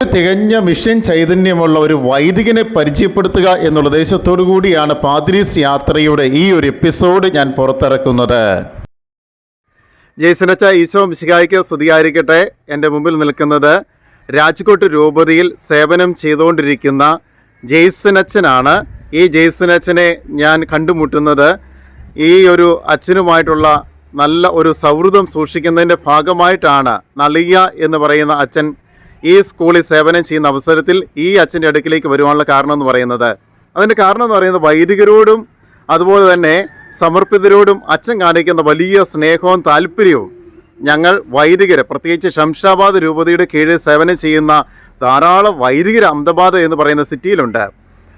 തികഞ്ഞ മിഷൻ ചൈതന്യമുള്ള ഒരു വൈദികനെ പരിചയപ്പെടുത്തുക എന്നുള്ള ഉദ്ദേശത്തോടു കൂടിയാണ് പാദ്രീസ് യാത്രയുടെ ഈ ഒരു എപ്പിസോഡ് ഞാൻ പുറത്തിറക്കുന്നത്. ജയ്സനച്ച ഈശോ മിശികായിക്ക് സ്തുതിയായിരിക്കട്ടെ. എന്റെ മുമ്പിൽ നിൽക്കുന്നത് രാജ്കോട്ട് രൂപതയിൽ സേവനം ചെയ്തുകൊണ്ടിരിക്കുന്ന ജയ്സനച്ഛനാണ് ഈ ജയ്സനച്ഛനെ ഞാൻ കണ്ടുമുട്ടുന്നത് ഈ ഒരു അച്ഛനുമായിട്ടുള്ള നല്ല ഒരു സൗഹൃദം സൂക്ഷിക്കുന്നതിന്റെ ഭാഗമായിട്ടാണ് നളിയ എന്ന് പറയുന്ന അച്ഛൻ ഈ സ്കൂളിൽ സേവനം ചെയ്യുന്ന അവസരത്തിൽ ഈ അച്ഛന്റെ അടുക്കിലേക്ക് വരുവാനുള്ള കാരണം എന്ന് പറയുന്നത്. അതിന്റെ കാരണം എന്ന് പറയുന്നത് വൈദികരോടും അതുപോലെ തന്നെ സമർപ്പിതരോടും അച്ഛൻ കാണിക്കുന്ന വലിയ സ്നേഹവും താല്പര്യവും ഞങ്ങൾ വൈദികർ പ്രത്യേകിച്ച് ശംഷാബാദ് രൂപതയുടെ കീഴിൽ സേവനം ചെയ്യുന്ന ധാരാളം വൈദികർ അഹമ്മദാബാദ് എന്ന് പറയുന്ന സിറ്റിയിലുണ്ട്.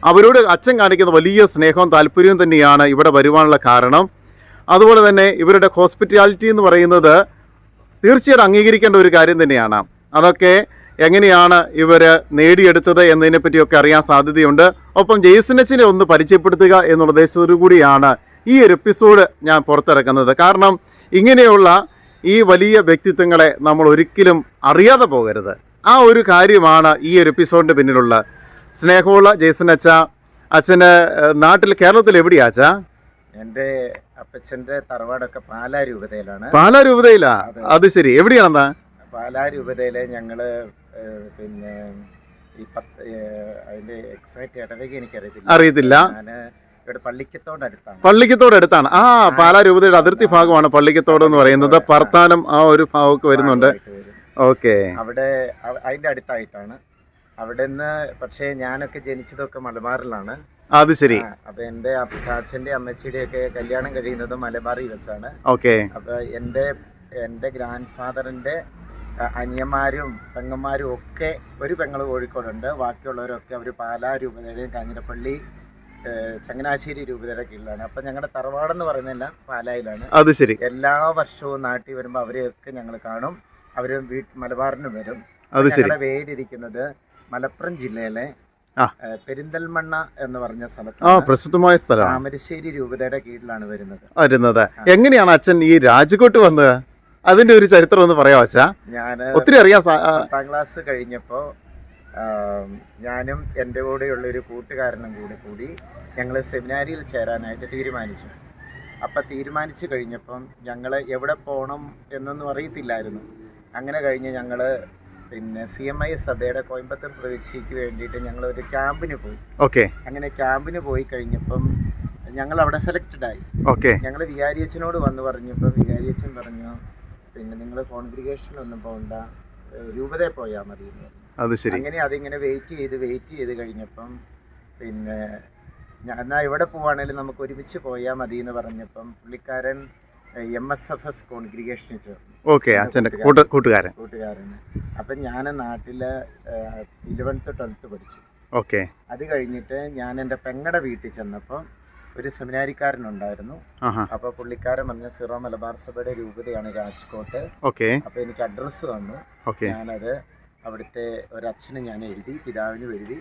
അവരോട് അച്ഛൻ കാണിക്കുന്ന വലിയ സ്നേഹവും താല്പര്യവും തന്നെയാണ് ഇവിടെ വരുവാനുള്ള കാരണം. അതുപോലെ തന്നെ ഇവരുടെ ഹോസ്പിറ്റാലിറ്റി എന്ന് പറയുന്നത് തീർച്ചയായിട്ടും അംഗീകരിക്കേണ്ട ഒരു കാര്യം തന്നെയാണ്. അതൊക്കെ എങ്ങനെയാണ് ഇവർ നേടിയെടുത്തത് എന്നതിനെ പറ്റിയൊക്കെ അറിയാൻ സാധ്യതയുണ്ട്. ഒപ്പം ജെയ്സനച്ചിനെ ഒന്ന് പരിചയപ്പെടുത്തുക എന്നുള്ള ഉദ്ദേശത്തോടു കൂടിയാണ് ഈ ഒരു എപ്പിസോഡ് ഞാൻ പുറത്തിറക്കുന്നത്. കാരണം ഇങ്ങനെയുള്ള ഈ വലിയ വ്യക്തിത്വങ്ങളെ നമ്മൾ ഒരിക്കലും അറിയാതെ പോകരുത്. ആ ഒരു കാര്യമാണ് ഈ ഒരു എപ്പിസോഡിന്റെ പിന്നിലുള്ള. സ്നേഹമുള്ള ജെയ്സൻ അച്ഛ അച്ഛന് നാട്ടിൽ കേരളത്തിൽ എവിടെയാ അച്ഛാ? എന്റെ അപ്പച്ചന്റെ തറവാടൊക്കെ പാലാ രൂപതയിലാണ്. പാലാ രൂപതയിലാ? അത് ശരി. എവിടെയാണെന്നാ? പാലാ രൂപതയിലെ ഞങ്ങൾ പിന്നെ ഈ പത്ത് എക്സാക്ട് ഇടവക എനിക്കറിയത്തില്ല. അറിയത്തില്ല. ഇവിടെ പള്ളിക്കത്തോട് അടുത്താണ്. ആ പാലാ രൂപതയുടെ അതിർത്തി ഭാഗമാണ് പള്ളിക്കത്തോട് എന്ന് പറയുന്നത്. പർത്താനം ആ ഒരു ഭാഗമൊക്കെ വരുന്നുണ്ട്. ഓക്കെ. അവിടെ അതിന്റെ അടുത്തായിട്ടാണ്. അവിടെ നിന്ന് പക്ഷേ ഞാനൊക്കെ ജനിച്ചതൊക്കെ മലബാറിലാണ്. അത് ശരി. അപ്പൊ എന്റെ അച്ഛന്റെ അമ്മച്ചിയുടെ ഒക്കെ കല്യാണം കഴിയുന്നത് മലബാറിൽ വെച്ചാണ്. ഓക്കെ. അപ്പൊ എന്റെ എന്റെ ഗ്രാൻഡ് ഫാദറിന്റെ അനിയന്മാരും പെങ്ങന്മാരും ഒക്കെ ഒരു പെങ്ങൾ കോഴിക്കോടുണ്ട്. ബാക്കിയുള്ളവരൊക്കെ അവർ പാലാ രൂപതയുടെയും കാഞ്ഞിരപ്പള്ളി ചങ്ങനാശ്ശേരി രൂപതയുടെ കീഴിലാണ്. അപ്പം ഞങ്ങളുടെ തറവാടെന്ന് പറയുന്നതെല്ലാം പാലായിലാണ്. അത് ശരി. എല്ലാ വർഷവും നാട്ടിൽ വരുമ്പോൾ അവരെയൊക്കെ ഞങ്ങൾ കാണും. അവർ വീട്ടിൽ മലബാറിന് വരും. അത് ശരി. വീടിരിക്കുന്നത് മലപ്പുറം ജില്ലയിലെ പെരിന്തൽമണ്ണ എന്ന് പറഞ്ഞ ആ സ്ഥലത്താണ് പ്രസിദ്ധമായ സ്ഥലമാണ്. താമരശ്ശേരി രൂപതയുടെ കീഴിലാണ് വരുന്നത്. വരുന്നത്. എങ്ങനെയാണ് അച്ഛൻ ഈ രാജ്കോട്ട് വന്നത്? അതിന്റെ ഒരു ചരിത്രം ഒന്ന് പറയാ വച്ചാ ഞാൻ ഒത്തിരി അറിയാം പത്താം ക്ലാസ് കഴിഞ്ഞപ്പോ ഞാനും എന്റെ കൂടെയുള്ള ഒരു കൂട്ടുകാരനും കൂടി കൂടി ഞങ്ങൾ സെമിനാരിയിൽ ചേരാനായിട്ട് തീരുമാനിച്ചു. അപ്പം തീരുമാനിച്ചു കഴിഞ്ഞപ്പം ഞങ്ങൾ എവിടെ പോകണം എന്നൊന്നും അറിയത്തില്ലായിരുന്നു. അങ്ങനെ കഴിഞ്ഞ് ഞങ്ങൾ പിന്നെ സി എം ഐ സഭയുടെ കോയമ്പത്തൂർ പ്രവിശ്യയ്ക്ക് വേണ്ടിയിട്ട് ഞങ്ങൾ ഒരു ക്യാമ്പിന് പോയി. ഓക്കെ. അങ്ങനെ ക്യാമ്പിന് പോയി കഴിഞ്ഞപ്പം ഞങ്ങൾ അവിടെ സെലക്റ്റഡ് ആയി ഓക്കെ. ഞങ്ങൾ വികാരിയച്ഛനോട് വന്ന് പറഞ്ഞപ്പോൾ വികാരിയച്ഛൻ പറഞ്ഞു പിന്നെ നിങ്ങൾ കോൺഗ്രിഗേഷനൊന്നും പോകണ്ട രൂപതയെ രൂപതയിൽ പോയാൽ മതി അത് ശരി. അങ്ങനെ അതിങ്ങനെ വെയിറ്റ് ചെയ്ത് വെയിറ്റ് ചെയ്ത് കഴിഞ്ഞപ്പം പിന്നെ ഞാൻ എന്നാൽ എവിടെ പോവാണേലും നമുക്ക് ഒരുമിച്ച് പോയാൽ മതി എന്ന് പറഞ്ഞപ്പം പുള്ളിക്കാരൻ എം എസ് എഫ് എസ് കോൺഗ്രിഗേഷനിൽ ചേർന്നു. ഓക്കെ അച്ഛന്റെ കൂട്ടുകാരൻ. കൂട്ടുകാരന്. അപ്പം ഞാൻ നാട്ടിൽ ഇലവൻത്ത് ട്വൽത്ത് പഠിച്ചു. ഓക്കെ അത് കഴിഞ്ഞിട്ട് ഞാൻ എന്റെ പെങ്ങടെ വീട്ടിൽ ചെന്നപ്പം ഒരു സെമിനാരിക്കാരനുണ്ടായിരുന്നു. അപ്പൊ പുള്ളിക്കാരൻ പറഞ്ഞ സിറോ മലബാർ സഭയുടെ രൂപതയാണ് രാജ്കോട്ട്. ഓക്കെ. അപ്പൊ എനിക്ക് അഡ്രസ്സ് വന്നു ഞാനത് അവിടുത്തെ ഒരച്ഛന് ഞാൻ എഴുതി പിതാവിനും എഴുതി.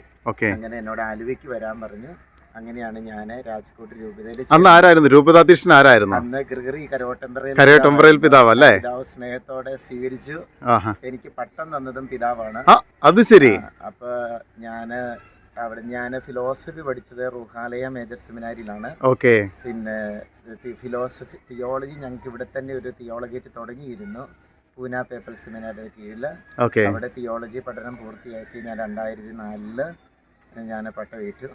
അങ്ങനെ എന്നോട് ആലുവയ്ക്ക് വരാൻ പറഞ്ഞു. അങ്ങനെയാണ് ഞാൻ രാജ്കോട്ട് രൂപതയിൽ അന്ന് ആരായിരുന്നു? രൂപതാധ്യക്ഷൻ ആരായിരുന്നു? അന്ന് ഗ്രിഗറി കരയോട്ടമ്പറയിൽ പിതാവ് അല്ലേ? പിതാവ് സ്നേഹത്തോടെ സ്വീകരിച്ചു. എനിക്ക് പട്ടം തന്നതും പിതാവാണ്. അത് ശരി. അപ്പൊ ഞാൻ അവിടെ ഞാൻ ഫിലോസഫി പഠിച്ചത് റുഹാലയ മേജർ സെമിനാരിയിലാണ് ഓക്കെ പിന്നെ ഫിലോസഫി തിയോളജി ഞങ്ങൾക്ക് ഇവിടെ തന്നെ ഒരു തിയോളജിയായിട്ട് തുടങ്ങിയിരുന്നു. പൂന പേപ്പർ സെമിനാറിന്റെ കീഴിൽ ഓക്കെ അവിടെ തിയോളജി പഠനം പൂർത്തിയാക്കി ഞാൻ രണ്ടായിരത്തി നാലിൽ ഞാൻ പട്ടമേറ്റു.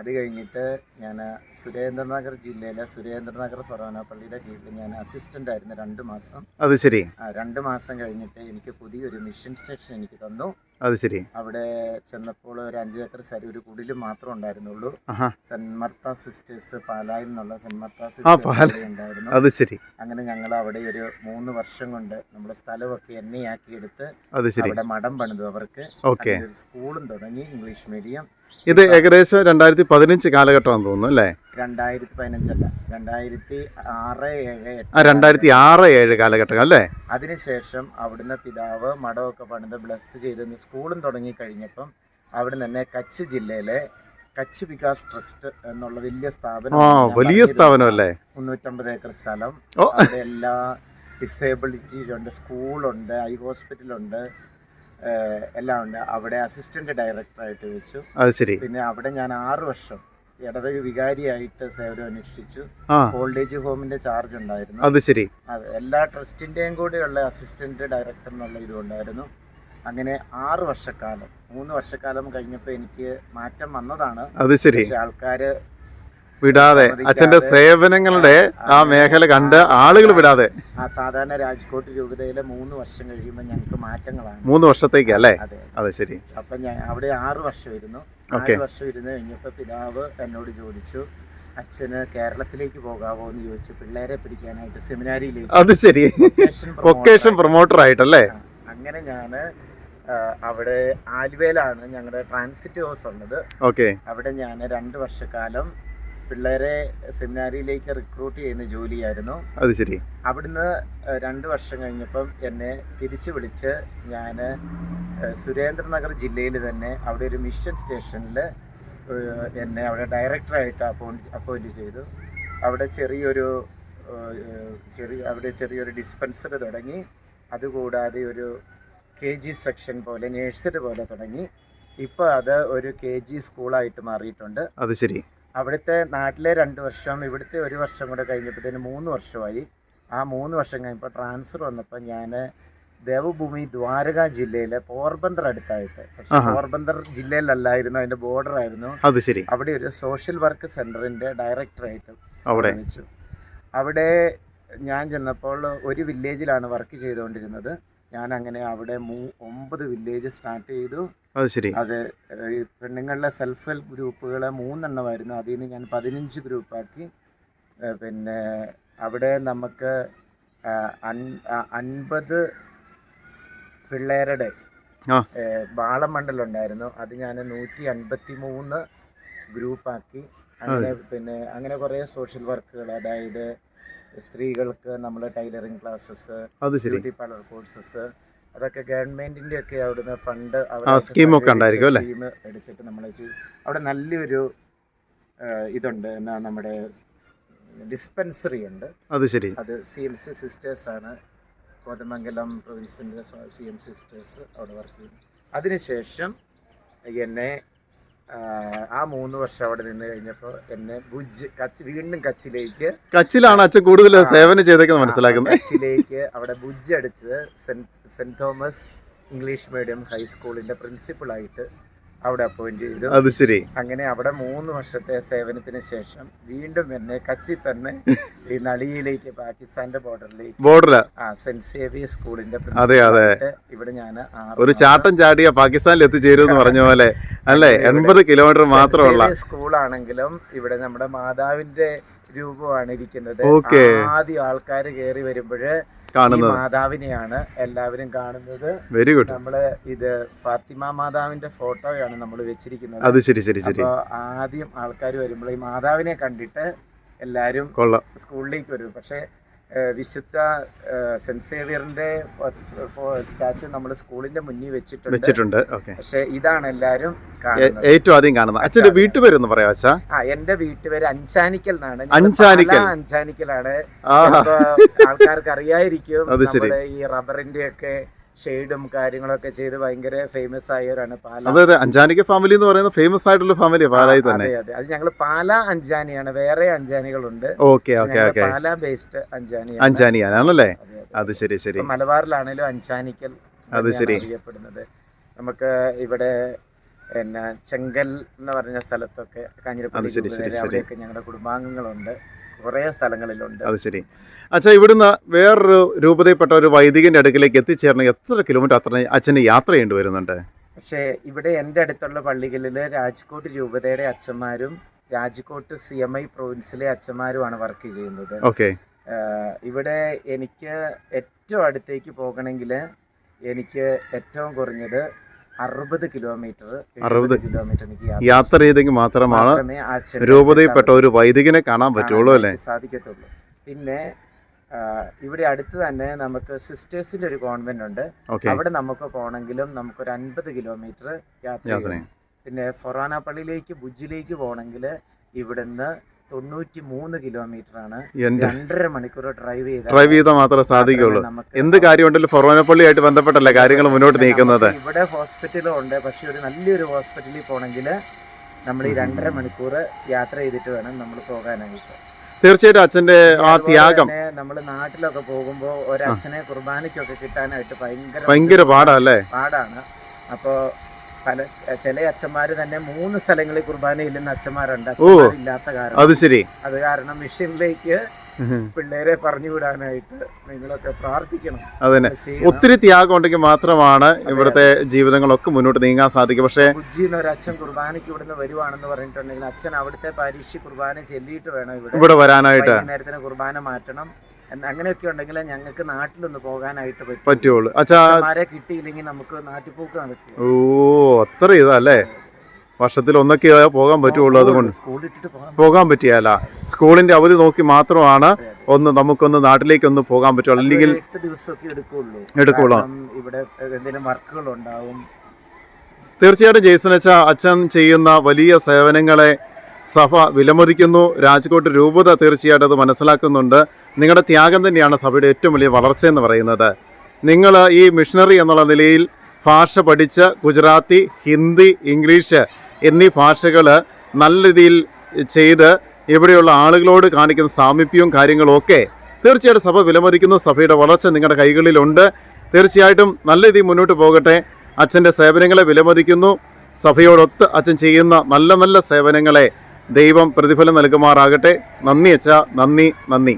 അത് കഴിഞ്ഞിട്ട് ഞാൻ സുരേന്ദ്രനഗർ ജില്ലയിലെ സുരേന്ദ്രനഗർ ഫൊറോന പള്ളിയുടെ കീഴിൽ ഞാൻ അസിസ്റ്റന്റ് ആയിരുന്നു രണ്ട് മാസം. അത് ശരി. ആ രണ്ട് മാസം കഴിഞ്ഞിട്ട് എനിക്ക് പുതിയൊരു മിഷൻ സെക്ഷൻ എനിക്ക് തന്നു. അത് ശരി. അവിടെ ചെന്നപ്പോൾ ഒരു അഞ്ച് ഏക്കർ സ്ഥലം ഒരു കുടിൽ മാത്രം ഉണ്ടായിരുന്നുള്ളൂ. സെന്മർത്ത സിസ്റ്റേഴ്സ് പാലായിൽ നിന്നുള്ള സെന്മർത്ത സിസ്റ്റേഴ്സ് ഉണ്ടായിരുന്നു. അത് ശരി. അങ്ങനെ ഞങ്ങൾ അവിടെ ഒരു മൂന്ന് വർഷം കൊണ്ട് നമ്മുടെ സ്ഥലമൊക്കെ എണ്ണയാക്കി എടുത്ത് അത് ശരി. അവിടെ മഠം പണിതു അവർക്ക്. ഓക്കെ. സ്കൂളും തുടങ്ങി ഇംഗ്ലീഷ് മീഡിയം. ഇത് ഏകദേശം രണ്ടായിരത്തി പതിനഞ്ച് കാലഘട്ടമാണെന്ന് തോന്നുന്നു അല്ലേ? രണ്ടായിരത്തി പതിനഞ്ചല്ല രണ്ടായിരത്തി ആറ് ഏഴ് ആ രണ്ടായിരത്തി ആറ് ഏഴ് കാലഘട്ടം അല്ലേ? അതിനുശേഷം അവിടുന്ന് പിതാവ് മഠമൊക്കെ പണിത് ബ്ലസ് ചെയ്ത് സ്കൂളും തുടങ്ങി കഴിഞ്ഞപ്പം അവിടെ തന്നെ കച്ച് ജില്ലയിലെ കച്ച് വികാസ് ട്രസ്റ്റ് എന്നുള്ള വലിയ സ്ഥാപനം വലിയ സ്ഥാപനം അല്ലേ മുന്നൂറ്റമ്പത് ഏക്കർ സ്ഥലം. അവിടെ എല്ലാ ഡിസേബിലിറ്റി ഉണ്ട് സ്കൂളുണ്ട് ഐ ഹോസ്പിറ്റലുണ്ട് എല്ലാം ഉണ്ട് അവിടെ അസിസ്റ്റന്റ് ഡയറക്ടറായിട്ട് വെച്ചു. അത് ശരി. പിന്നെ അവിടെ ഞാൻ ആറ് വർഷം ഇടവക വികാരിയായിട്ട് സേവനം അനുഷ്ഠിച്ചു. ഓൾഡ് ഏജ് ഹോമിന്റെ ചാർജ് ഉണ്ടായിരുന്നു. അത് ശരി. എല്ലാ ട്രസ്റ്റിന്റെയും കൂടെയുള്ള അസിസ്റ്റന്റ് ഡയറക്ടർ എന്നുള്ള ഇതുണ്ടായിരുന്നു അങ്ങനെ ആറ് വർഷക്കാലം മൂന്ന് വർഷക്കാലം കഴിഞ്ഞപ്പോൾ എനിക്ക് മാറ്റം വന്നതാണ്. അത് ശരി. ആൾക്കാര് വിടാതെ അച്ഛന്റെ സേവനങ്ങളുടെ ആ മേഖല കണ്ട് ആളുകൾ വിടാതെ. ആ സാധാരണ രാജ്കോട്ട് രൂപതയിലെ മൂന്ന് വർഷം കഴിയുമ്പോൾ ഞങ്ങൾക്ക് മാറ്റങ്ങളാണ്. മൂന്ന് വർഷത്തേക്ക് അല്ലേ? അതെ അത്. ശരി. അപ്പൊ ഞാൻ അവിടെ ആറ് വർഷം ആറ് വർഷം ഇരുന്ന് കഴിഞ്ഞപ്പോൾ പിതാവ് എന്നോട് ചോദിച്ചു അച്ഛന് കേരളത്തിലേക്ക് പോകാവോ? എന്ന് ചോദിച്ചു. പിള്ളേരെ പിടിക്കാനായിട്ട് സെമിനാരിയിലേക്ക് അത് ശരി. വൊക്കേഷൻ പ്രൊമോട്ടർ ആയിട്ടല്ലേ? അങ്ങനെ ഞാൻ അവിടെ ആലുവയിലാണ് ഞങ്ങളുടെ ട്രാൻസിറ്റ് ഹൗസ് ഉള്ളത്. ഓക്കെ. അവിടെ ഞാൻ രണ്ട് വർഷക്കാലം പിള്ളേരെ സെമിനാരിയിലേക്ക് റിക്രൂട്ട് ചെയ്യുന്ന ജോലിയായിരുന്നു. അത് ശരി. അവിടുന്ന് രണ്ട് വർഷം കഴിഞ്ഞപ്പം എന്നെ തിരിച്ചു വിളിച്ച് ഞാൻ സുരേന്ദ്രനഗർ ജില്ലയിൽ തന്നെ അവിടെ ഒരു മിഷൻ സ്റ്റേഷനിൽ എന്നെ അവിടെ ഡയറക്ടറായിട്ട് അപ്പോയിന്റ് അപ്പോയിന്റ് ചെയ്തു. അവിടെ ചെറിയൊരു ചെറിയ അവിടെ ചെറിയൊരു ഡിസ്പെൻസറി തുടങ്ങി. അതുകൂടാതെ ഒരു കെ ജി സെക്ഷൻ പോലെ നേഴ്സറി പോലെ തുടങ്ങി. ഇപ്പോൾ അത് ഒരു കെ ജി സ്കൂളായിട്ട് മാറിയിട്ടുണ്ട്. അത് ശരി. അവിടുത്തെ നാട്ടിലെ രണ്ട് വർഷം ഇവിടുത്തെ ഒരു വർഷം കൂടെ കഴിഞ്ഞപ്പോഴത്തേന് മൂന്ന് വർഷമായി. ആ മൂന്ന് വർഷം കഴിഞ്ഞപ്പോൾ ട്രാൻസ്ഫർ വന്നപ്പോൾ ഞാൻ ദേവഭൂമി ദ്വാരക ജില്ലയിലെ പോർബന്ദർ അടുത്തായിട്ട്. പക്ഷെ പോർബന്ദർ ജില്ലയിലല്ലായിരുന്നു അതിന്റെ ബോർഡർ ആയിരുന്നു. അത് ശരി. അവിടെ ഒരു സോഷ്യൽ വർക്ക് സെന്ററിന്റെ ഡയറക്ടറായിട്ട് അവിടെ. അവിടെ ഞാൻ ചെന്നപ്പോൾ ഒരു വില്ലേജിലാണ് വർക്ക് ചെയ്തുകൊണ്ടിരുന്നത്. ഞാൻ അങ്ങനെ അവിടെ മൂ ഒമ്പത് വില്ലേജ് സ്റ്റാർട്ട് ചെയ്തു. അത് ശരി. അതെ പെണ്ണുങ്ങളുടെ സെൽഫ് ഹെൽപ്പ് ഗ്രൂപ്പുകളെ മൂന്നെണ്ണമായിരുന്നു. അതിൽ നിന്ന് ഞാൻ പതിനഞ്ച് ഗ്രൂപ്പാക്കി. പിന്നെ അവിടെ നമുക്ക് അൻപത് പിള്ളേരുടെ ബാളമണ്ഡലുണ്ടായിരുന്നു ബാളമണ്ഡലം ഉണ്ടായിരുന്നു. അത് ഞാൻ നൂറ്റി അൻപത്തി മൂന്ന് ഗ്രൂപ്പാക്കി. അങ്ങനെ പിന്നെ അങ്ങനെ കുറെ സോഷ്യൽ വർക്കുകൾ അതായത് സ്ത്രീകൾക്ക് നമ്മൾ tailoring classes beauty parlour courses അതൊക്കെ ഗവൺമെന്റിന്റെ ഒക്കെ അവിടുന്ന് ഫണ്ട് ഉണ്ടായിരിക്കും അല്ലേ? സ്കീം എടുത്തിട്ട് നമ്മൾ അവിടെ നല്ലൊരു ഇതുണ്ട്. എന്നാ നമ്മുടെ ഡിസ്പെൻസറി ഉണ്ട്. അത് ശരി. അത് സി എം സി സിസ്റ്റേഴ്സ് ആണ്. കോതമംഗലം പ്രൊവിൻസിന്റെ സി എം സിസ്റ്റേഴ്സ് അവിടെ വർക്ക് ചെയ്യുന്നു. അതിനുശേഷം എന്നെ ആ, മൂന്ന് വർഷം അവിടെ നിന്ന് കഴിഞ്ഞപ്പോൾ എന്നെ ഭുജ് കച്ച് വീണ്ടും കച്ചിലേക്ക് കച്ചിലാണ് അച്ഛൻ കൂടുതൽ സേവനം ചെയ്തേക്കുന്നത് മനസ്സിലാക്കുന്നത്. കച്ചിലേക്ക് അവിടെ ഭുജ് അടിച്ചത് saint saint Thomas English medium ഹൈസ്കൂളിന്റെ പ്രിൻസിപ്പളായിട്ട് അവിടെ അപ്പോയിന്റ് ചെയ്തു. അത് ശരി. അങ്ങനെ അവിടെ മൂന്ന് വർഷത്തെ സേവനത്തിന് ശേഷം വീണ്ടും എന്നെ കച്ചി തന്നെ ഈ നളിയിലേക്ക് പാകിസ്ഥാന്റെ ബോർഡറിലേക്ക് ബോർഡർ ആ സെന്റ് സേവിയർ സ്കൂളിന്റെ അതെ, അതെ. ഇവിടെ ഞാൻ ഒരു ചാട്ടം ചാടിയ പാകിസ്ഥാനിൽ എത്തിച്ചേരും എന്ന് പറഞ്ഞ പോലെ. അല്ലേ? എൺപത് കിലോമീറ്റർ മാത്രമുള്ള. സ്കൂളാണെങ്കിലും ഇവിടെ നമ്മുടെ മാതാവിന്റെ രൂപമാണ് ഇരിക്കുന്നത്. ആദ്യം ആൾക്കാർ കയറി വരുമ്പോഴ് കാണുന്നത്. മാതാവിനെയാണ് എല്ലാവരും കാണുന്നത്. വെരി ഗുഡ് നമ്മൾ ഇത് ഫാത്തിമ മാതാവിന്റെ ഫോട്ടോയാണ് നമ്മൾ വെച്ചിരിക്കുന്നത്. അത് ശരി ശരി ശരി. ആദ്യം ആൾക്കാർ വരുമ്പോൾ ഈ മാതാവിനെ കണ്ടിട്ട് എല്ലാരും സ്കൂളിലേക്ക് വരും. പക്ഷേ വിശുദ്ധ സെന്റ് സേവിയറിന്റെ സ്റ്റാച്ചു നമ്മുടെ സ്കൂളിന്റെ മുന്നിൽ വെച്ചിട്ടുണ്ട്. വെച്ചിട്ടുണ്ട്. പക്ഷെ ഇതാണ് എല്ലാരും ഏറ്റവും ആദ്യം കാണുന്നത്. അച്ഛന്റെ വീട്ടുപേര് ഒന്ന് പറയാ അച്ഛാ. ആ എന്റെ വീട്ടുപേര് അഞ്ചാനിക്കൽ എന്നാണ്. അഞ്ചാനിക്കൽ. അഞ്ചാനിക്കലാണ് ആൾക്കാർക്ക് അറിയായിരിക്കും ഈ റബ്ബറിന്റെ ഒക്കെ ഷെയ്ഡും കാര്യങ്ങളൊക്കെ ചെയ്ത് ഭയങ്കര ഫേമസ് ആയവരാണ് പാല. അതെ അതെ. അഞ്ചാനിക്ക് ഫാമിലി എന്ന് പറയുന്നത് ഫേമസ് ആയിട്ടുള്ള ഫാമിലി പാലായി തന്നെ. അതെ അതെ. അത് ഞങ്ങൾ പാല അഞ്ചാനിയാണ്. വേറെ അഞ്ചാനികളുണ്ട്. Okay okay okay. Pala based Anjaani അഞ്ചാനിയാണല്ലേ? അതെ, ശരി ശരി. മലബാറിലാണെങ്കിലും മലബാറിലാണേലും അഞ്ചാനിക്കൽ അത് ശരി. അറിയപ്പെടുന്നത്. നമുക്ക് ഇവിടെ പിന്നെ ചെങ്കൽ എന്ന് പറഞ്ഞ സ്ഥലത്തൊക്കെ കാഞ്ഞിരപ്പള്ളി അവിടെയൊക്കെ ഞങ്ങളുടെ കുടുംബാംഗങ്ങളുണ്ട്. കുറേ സ്ഥലങ്ങളിലുണ്ട്. അത് ശരി. അച്ഛാ ഇവിടുന്ന് വേറൊരു രൂപതയിൽപ്പെട്ട ഒരു വൈദികന്റെ അടുക്കിലേക്ക് എത്തിച്ചേർന്ന് എത്ര കിലോമീറ്റർ അത്ര അച്ഛന് യാത്ര ചെയ്യേണ്ടി വരുന്നുണ്ട്? പക്ഷേ ഇവിടെ എന്റെ അടുത്തുള്ള പള്ളികളിൽ രാജ്കോട്ട് രൂപതയുടെ അച്ഛന്മാരും രാജ്കോട്ട് സി എം ഐ പ്രൊവിൻസിലെ അച്ഛന്മാരുമാണ് വർക്ക് ചെയ്യുന്നത്. ഓക്കെ. ഇവിടെ എനിക്ക് ഏറ്റവും അടുത്തേക്ക് പോകണമെങ്കിൽ എനിക്ക് ഏറ്റവും കുറഞ്ഞത് അറുപത് കിലോമീറ്റർ അറുപത് കിലോമീറ്റർ എനിക്ക് യാത്ര ചെയ്തെങ്കിൽ മാത്രമാണ് മാത്രമേ രൂപതയിൽപ്പെട്ട ഒരു വൈദികനെ കാണാൻ പറ്റുള്ളൂ അല്ലേ? സാധിക്കത്തുള്ളൂ. പിന്നെ ഇവിടെ അടുത്ത് തന്നെ നമുക്ക് സിസ്റ്റേഴ്സിന്റെ ഒരു കോൺവെന്റ് ഉണ്ട്. അവിടെ നമുക്ക് പോകണമെങ്കിലും നമുക്കൊരു അൻപത് കിലോമീറ്റർ യാത്ര യാത്ര പിന്നെ ഫൊറാന പള്ളിയിലേക്ക് ഭുജിലേക്ക് പോകണമെങ്കിൽ ഇവിടുന്ന് തൊണ്ണൂറ്റി മൂന്ന് കിലോമീറ്റർ ആണ് രണ്ടര മണിക്കൂർ ഡ്രൈവ് ചെയ്ത് ഡ്രൈവ് ചെയ്താൽ മാത്രമേ സാധിക്കുള്ളൂ എന്ത് കാര്യമുണ്ടല്ലോ ഫൊറോനപ്പള്ളിയായിട്ട് ബന്ധപ്പെട്ടല്ലേ കാര്യങ്ങൾ മുന്നോട്ട് നീക്കുന്നത്? ഇവിടെ ഹോസ്പിറ്റലും ഉണ്ട്. പക്ഷെ ഒരു നല്ലൊരു ഹോസ്പിറ്റലിൽ പോകണമെങ്കിൽ നമ്മൾ ഈ രണ്ടര മണിക്കൂർ യാത്ര ചെയ്തിട്ട് വേണം നമ്മൾ പോകാനായിട്ട്. തീർച്ചയായിട്ടും അച്ഛന്റെ ആ ത്യാഗം. നമ്മൾ നാട്ടിലൊക്കെ പോകുമ്പോൾ ഒരച്ഛനെ കുർബാനയ്ക്കൊക്കെ കിട്ടാനായിട്ട് ഭയങ്കര ഭയങ്കര പാടാണ്. അപ്പോൾ പല ചില അച്ഛന്മാര് തന്നെ മൂന്ന് സ്ഥലങ്ങളിൽ കുർബാന ഇല്ലെന്ന അച്ഛന്മാരുണ്ട്. ഇല്ലാത്ത കാരണം. അത് ശരി. അത് കാരണം മിഷനിലേക്ക് പിള്ളേരെ പറഞ്ഞു വിടാനായിട്ട് നിങ്ങളൊക്കെ പ്രാർത്ഥിക്കണം. അതന്നെ. ഒത്തിരി ത്യാഗം ഉണ്ടെങ്കിൽ മാത്രമാണ് ഇവിടുത്തെ ജീവിതങ്ങളൊക്കെ മുന്നോട്ട് നീങ്ങാൻ സാധിക്കും പക്ഷേ ഉജ്ജിന്ന് ഒരു അച്ഛൻ കുർബാനയ്ക്ക് ഇവിടുന്ന് വരുവാണെന്ന് പറഞ്ഞിട്ടുണ്ടെങ്കിൽ അച്ഛൻ അവിടുത്തെ പരീക്ഷ കുർബാന ചെല്ലിയിട്ട് വേണം ഇവിടെ. ഇവിടെ വരാനായിട്ട്. നേരത്തിന് കുർബാന മാറ്റണം. അങ്ങനെയൊക്കെ ഉണ്ടെങ്കിൽ ഞങ്ങൾക്ക് നാട്ടിലൊന്ന് പോകാനായിട്ട് പറ്റും. പറ്റുള്ളൂ. അച്ഛാ അച്ഛന്മാരെ കിട്ടിയില്ലെങ്കിൽ നമുക്ക് നാട്ടിപ്പോക്ക് നടക്കും ഓ അത്ര ഇതല്ലേ? വർഷത്തിൽ ഒന്നൊക്കെ പോകാൻ പറ്റുള്ളൂ അതുകൊണ്ട്. പോകാൻ പറ്റിയാല. പറ്റിയല്ല സ്കൂളിന്റെ അവധി നോക്കി മാത്രമാണ് ഒന്ന് നമുക്കൊന്ന് നാട്ടിലേക്ക് ഒന്ന് പോകാൻ പറ്റുള്ളൂ. അല്ലെങ്കിൽ എടുക്കുള്ളൂ. ഇവിടെ എന്തെങ്കിലും വർക്കുകൾ ഉണ്ടാവും തീർച്ചയായിട്ടും ജെയ്സൺ അച്ഛ അച്ഛൻ ചെയ്യുന്ന വലിയ സേവനങ്ങളെ സഭ വിലമതിക്കുന്നു. രാജ്കോട്ട് രൂപത തീർച്ചയായിട്ടും അത് മനസ്സിലാക്കുന്നുണ്ട്. നിങ്ങളുടെ ത്യാഗം തന്നെയാണ് സഭയുടെ ഏറ്റവും വലിയ വളർച്ചയെന്ന് പറയുന്നത്. നിങ്ങൾ ഈ മിഷണറി എന്നുള്ള നിലയിൽ ഭാഷ പഠിച്ച് ഗുജറാത്തി ഹിന്ദി ഇംഗ്ലീഷ് എന്നീ ഭാഷകൾ നല്ല രീതിയിൽ ചെയ്ത് ഇവിടെയുള്ള ആളുകളോട് കാണിക്കുന്ന സാമീപ്യവും കാര്യങ്ങളും ഒക്കെ തീർച്ചയായിട്ടും സഭ വിലമതിക്കുന്നു. സഭയുടെ വളർച്ച നിങ്ങളുടെ കൈകളിലുണ്ട്. തീർച്ചയായിട്ടും നല്ല രീതിയിൽ മുന്നോട്ട് പോകട്ടെ. അച്ഛന്റെ സേവനങ്ങളെ വിലമതിക്കുന്നു. സഭയോടൊത്ത് അച്ഛൻ ചെയ്യുന്ന നല്ല നല്ല സേവനങ്ങളെ ദൈവം പ്രതിഫലം നൽകുമാറാകട്ടെ. നന്ദി അച്ഛ. നന്ദി നന്ദി.